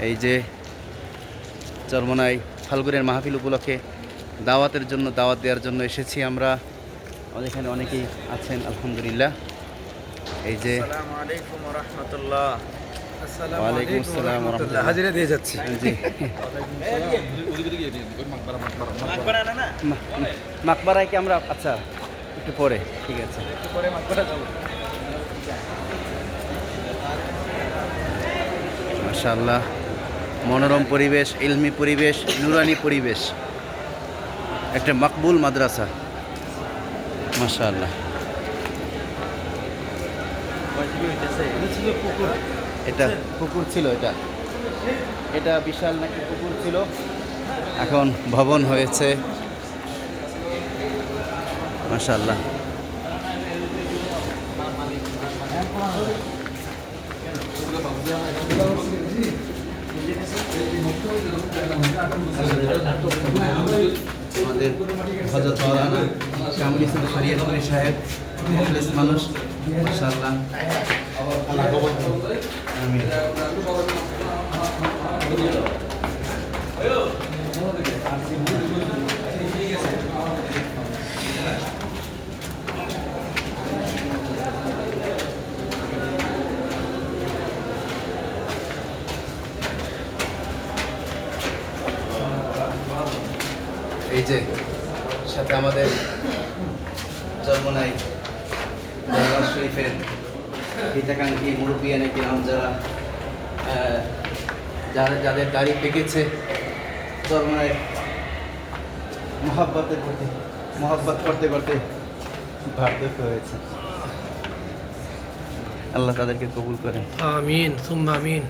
এই যে চরমনাই ফাল্গুনের মাহফিল উপলক্ষে দাওয়াতের জন্য দাওয়াত দেওয়ার জন্য এসেছি আমরা। আমাদের এখানে অনেকেই আছেন আলহামদুলিল্লাহ। এই যে ওয়ালাইকুম আসসালাম ওয়া হাজিরা দিয়ে যাচ্ছি। জি মাকবারা না না মা- মাকবারায় কি আমরা আচ্ছা একটু পরে ঠিক আছে। একটু পরে মাকবারা যাব মাশাআল্লাহ। মনোরম পরিবেশ, ইলমি পরিবেশ, নুরানি পরিবেশ। একটা মকবুল মাদ্রাসা। মাশাআল্লাহ। এটা পুকুর ছিল এটা। এটা বিশাল নাকি পুকুর ছিল? এখন ভবন হয়েছে। মাশাআল্লাহ। আমাদের হজরত মৌলানা ইসলাম শরীয়তপুরি সাহেব মুখলিস মানুষ মাশাআল্লাহ। আমিন। এই যে সাথে আমাদের জন্মনাই দরবার শরীফের হিতাকাঙ্ক্ষী মুরব্বী নাকি নাম যারা যারা যাদের দাড়ি পেকেছে জন্মনাই মহাব্বতের প্রতি মহাব্বত করতে করতে বার্ধক্য হয়েছে। আল্লাহ তাদেরকে কবুল করেন। আমিন সুম্মা আমিন।